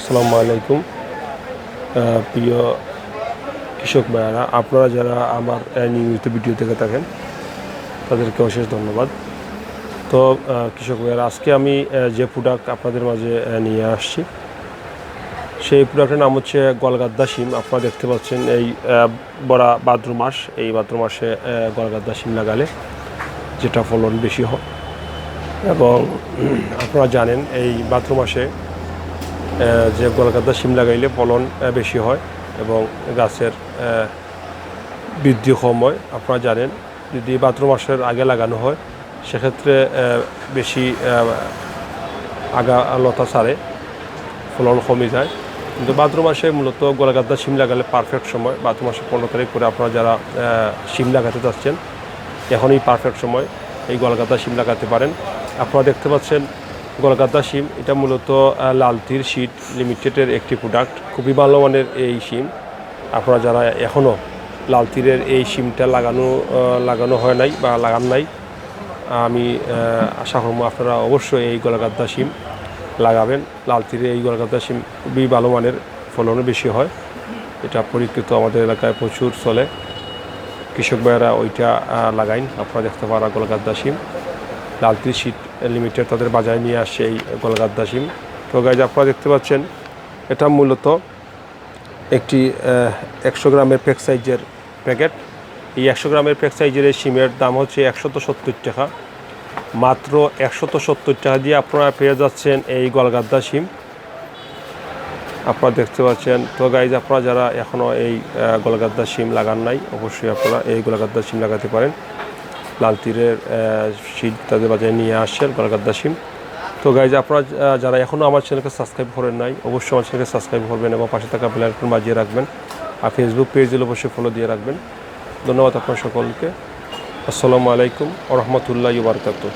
আসসালামু আলাইকুম। প্রিয় কৃষক ভাইয়ারা, আপনারা যারা আমার নিয়মিত ভিডিও দেখে থাকেন, তাদেরকে অশেষ ধন্যবাদ। তো কৃষক ভাইয়ারা, আজকে আমি যে প্রোডাক্ট আপনাদের মাঝে নিয়ে আসছি, সেই প্রোডাক্টের নাম হচ্ছে গলগাদ্দা সিম আপনারা দেখতে পাচ্ছেন এই বড়া ভাদ্র মাস, এই ভাদ্র মাসে গলগাদ্দা শিম লাগালে যেটা ফলন বেশি হয়। এবং আপনারা জানেন, এই ভাদ্র মাসে যে গলকাতা শিম লাগাইলে ফলন বেশি হয় এবং গাছের বৃদ্ধি কম হয়। আপনারা জানেন, যদি ভাদ্র মাসের আগে লাগানো হয়, সেক্ষেত্রে বেশি আগা, লতা ছাড়ে, ফলন কমে যায়। কিন্তু ভাদ্র মাসে মূলত গোলাগাদ্দা শিম লাগালে পারফেক্ট সময়। ভাদ্র মাসে পনেরো তারিখ করে আপনারা যারা শিম লাগাতে চাচ্ছেন, এখনই পারফেক্ট সময় এই গলগাদা শিম লাগাতে পারেন। আপনারা দেখতে পাচ্ছেন গলগাদা শিম এটা মূলত লালতির শীট লিমিটেডের একটি প্রোডাক্ট খুবই ভালো মানের এই শিম আপনারা যারা এখনও লাল তীরের এই সিমটা লাগানো লাগানো হয় নাই বা লাগান নাই, আমি আশা করব আপনারা অবশ্যই এই গলাগাদ্দা সিম লাগাবেন। লাল তীরে এই গলাগাদ্দা সিম খুবই ভালো মানের, ফলনও বেশি হয়। এটা পরীক্ষিত আমাদের এলাকায় প্রচুর চলে। কৃষক ভাইয়েরা ওইটা লাগাইন। আপনারা দেখতে পারা গোলগাদ্দা সিম। লালতি শীত লিমিটেড তাদের বাজারে নিয়ে আসে এই গোলগাদ্দা সিম তো গাইজ আপনারা দেখতে পাচ্ছেন, এটা মূলত একটি একশো গ্রামের প্যাক সাইজের প্যাকেট এই একশো গ্রামের প্যাক সাইজের এই সিমের দাম হচ্ছে একশত সত্তর টাকা। মাত্র একশত সত্তর টাকা দিয়ে আপনারা পেয়ে যাচ্ছেন এই গলগাদ্দা সিম আপনারা দেখতে পাচ্ছেন, তো গাইজ আপনারা যারা এখনও এই গোলাগাদ্দা সিম লাগান নাই, অবশ্যই আপনারা এই গোলাগাদ্দা সিম লাগাতে পারেন। লাল তীরের শীত তাদের বাজারে নিয়ে আসছেন বারাকাত সিম তো গাইজ আপনারা যারা এখনও আমার চ্যানেলকে সাবস্ক্রাইব করেন নাই, অবশ্যই আমার চ্যানেলকে সাবস্ক্রাইব করবেন এবং পাশে থাকা আইকন বাজিয়ে রাখবেন। আর ফেসবুক পেজগুলো অবশ্যই ফলো দিয়ে রাখবেন। ধন্যবাদ আপনার সকলকে। আসসালামু আলাইকুম রহমতুল্লাহ বারকাতুহ।